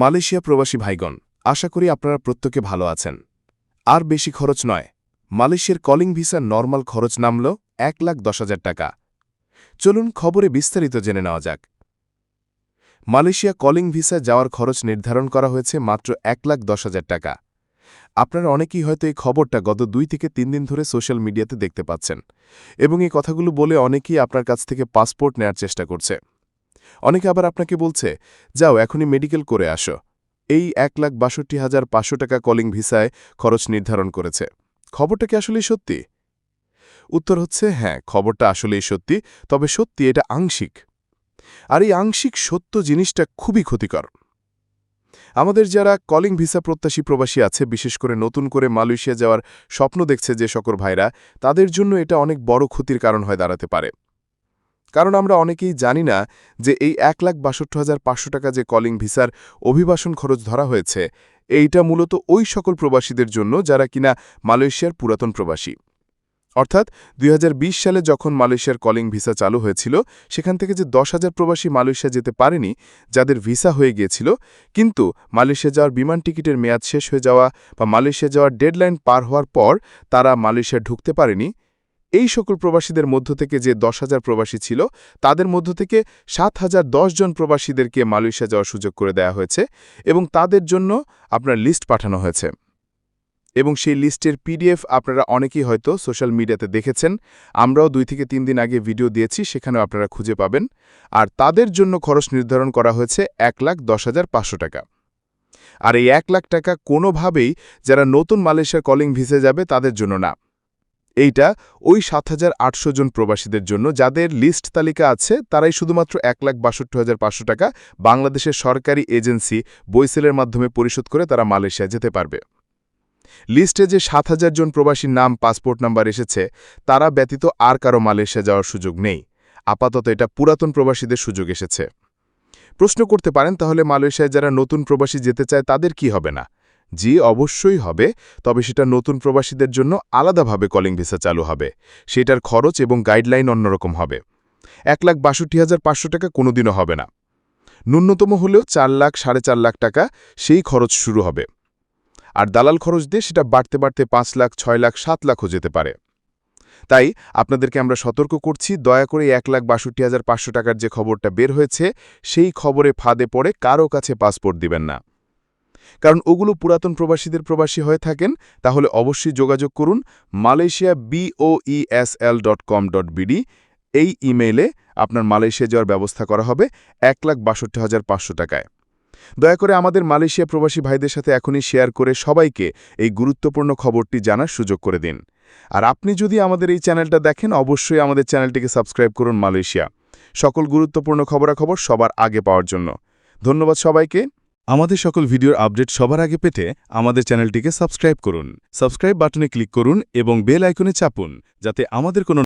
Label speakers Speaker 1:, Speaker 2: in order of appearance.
Speaker 1: Malaysia প্রবাসী ভাইগণ, আশা করি আপনারা প্রত্যেকে ভালো আছেন। আর বেশি খরচ নয়, মালয়েশিয়ার কলিং ভিসার নর্মাল খরচ নামল এক লাখ দশ হাজার টাকা। চলুন খবরে বিস্তারিত জেনে নেওয়া যাক। মালয়েশিয়া কলিং ভিসা যাওয়ার খরচ নির্ধারণ করা হয়েছে মাত্র এক লাখ দশ হাজার টাকা। আপনারা অনেকেই হয়তো এই খবরটা গত দুই থেকে তিন দিন ধরে সোশ্যাল মিডিয়াতে দেখতে পাচ্ছেন এবং এই কথাগুলো বলে অনেকেই আপনার কাছ থেকে পাসপোর্ট নেয়ার চেষ্টা করছে। অনেকে আবার আপনাকে বলছে, যাও, এখনই মেডিকেল করে আসো। এই এক লাখ বাষট্টি হাজার পাঁচশো টাকা কলিং ভিসায় খরচ নির্ধারণ করেছে। খবরটা কি আসলেই সত্যি? উত্তর হচ্ছে হ্যাঁ খবরটা আসলেই সত্যি, তবে সত্যি এটা আংশিক। আর এই আংশিক সত্য জিনিসটা খুবই ক্ষতিকর। আমাদের যারা কলিং ভিসা প্রত্যাশী প্রবাসী আছে, বিশেষ করে নতুন করে মালয়েশিয়া যাওয়ার স্বপ্ন দেখছে যে সকল ভাইরা, তাদের জন্য এটা অনেক বড় ক্ষতির কারণ হয়ে দাঁড়াতে পারে। কারণ আমরা অনেকেই জানি না যে এই এক লাখ বাষট্টি হাজার পাঁচশো টাকা যে কলিং ভিসার অভিবাসন খরচ ধরা হয়েছে, এইটা মূলত ওই সকল প্রবাসীদের জন্য যারা কিনা মালয়েশিয়ার পুরাতন প্রবাসী। অর্থাৎ দুই হাজার বিশ সালে যখন মালয়েশিয়ার কলিং ভিসা চালু হয়েছিল, সেখান থেকে যে দশ হাজার প্রবাসী মালয়েশিয়া যেতে পারেনি, যাদের ভিসা হয়ে গিয়েছিল, কিন্তু মালয়েশিয়া যাওয়ার বিমান টিকিটের মেয়াদ শেষ হয়ে যাওয়া বা মালয়েশিয়া যাওয়ার ডেডলাইন পার হওয়ার পর তারা মালয়েশিয়া ঢুকতে পারেনি এই সকল প্রবাসীদের মধ্য থেকে যে দশ হাজার প্রবাসী ছিল, তাদের মধ্য থেকে সাত হাজার জন প্রবাসীদেরকে মালয়েশিয়া যাওয়ার সুযোগ করে দেয়া হয়েছে এবং তাদের জন্য আপনার লিস্ট পাঠানো হয়েছে। এবং সেই লিস্টের পিডিএফ আপনারা অনেকেই হয়তো সোশ্যাল মিডিয়াতে দেখেছেন, আমরাও দুই থেকে তিন দিন আগে ভিডিও দিয়েছি, সেখানেও আপনারা খুঁজে পাবেন। আর তাদের জন্য খরচ নির্ধারণ করা হয়েছে এক লাখ দশ হাজার পাঁচশো টাকা। আর এই এক লাখ টাকা কোনোভাবেই যারা নতুন মালয়েশিয়ার কলিং ভিসে যাবে তাদের জন্য না। এইটা ওই সাত হাজার আটশো জন প্রবাসীদের জন্য, যাদের লিস্ট তালিকা আছে, তারাই শুধুমাত্র এক লাখ বাষট্টি হাজার পাঁচশো টাকা বাংলাদেশের সরকারি এজেন্সি বইসেলের মাধ্যমে পরিশোধ করে তারা মালয়েশিয়া যেতে পারবে। লিস্টে যে সাত হাজার জন প্রবাসীর নাম, পাসপোর্ট নাম্বার এসেছে, তারা ব্যতীত আর কারও মালয়েশিয়া যাওয়ার সুযোগ নেই। আপাতত এটা পুরাতন প্রবাসীদের সুযোগ এসেছে। প্রশ্ন করতে পারেন, তাহলে মালয়েশিয়ায় যারা নতুন প্রবাসী যেতে চায়, তাদের কি হবে না? জি অবশ্যই হবে, তবে সেটা নতুন প্রবাসীদের জন্য আলাদাভাবে কলিং ভিসা চালু হবে। সেটার খরচ এবং গাইডলাইন অন্যরকম হবে। এক লাখ বাষট্টি হাজার পাঁচশো টাকা কোনোদিনও হবে না। ন্যূনতম হলেও চার লাখ, সাড়ে চার লাখ টাকা সেই খরচ শুরু হবে। আর দালাল খরচ দিয়ে সেটা বাড়তে বাড়তে পাঁচ লাখ, ছয় লাখ, সাত লাখও যেতে পারে। তাই আপনাদেরকে আমরা সতর্ক করছি, দয়া করে এক লাখ বাষট্টি হাজার পাঁচশো টাকার যে খবরটা বের হয়েছে, সেই খবরে ফাঁদে পড়ে কারও কাছে পাসপোর্ট দিবেন না। কারণ ওগুলো পুরাতন প্রবাসীদের প্রবাসী হয়ে থাকেন, তাহলে অবশ্যই যোগাযোগ করুন Malaysia BOESL dot com dot BD এই ইমেইলে আপনার মালয়েশিয়া যাওয়ার ব্যবস্থা করা হবে এক লাখ বাষট্টি হাজার পাঁচশো টাকায়। দয়া করে আমাদের মালয়েশিয়া প্রবাসী ভাইদের সাথে এখনই শেয়ার করে সবাইকে এই গুরুত্বপূর্ণ খবরটি জানার সুযোগ করে দিন। আর আপনি যদি আমাদের এই চ্যানেলটা দেখেন, অবশ্যই আমাদের চ্যানেলটিকে সাবস্ক্রাইব করুন মালয়েশিয়া। সকল গুরুত্বপূর্ণ খবরাখবর সবার আগে পাওয়ার জন্য। ধন্যবাদ সবাইকে। আমাদের সকল ভিডিওর আপডেট সবার আগে পেতে আমাদের চ্যানেলটিকে সাবস্ক্রাইব করুন। সাবস্ক্রাইব বাটনে ক্লিক করুন এবং বেল আইকনে চাপুন, যাতে আমাদের কোনো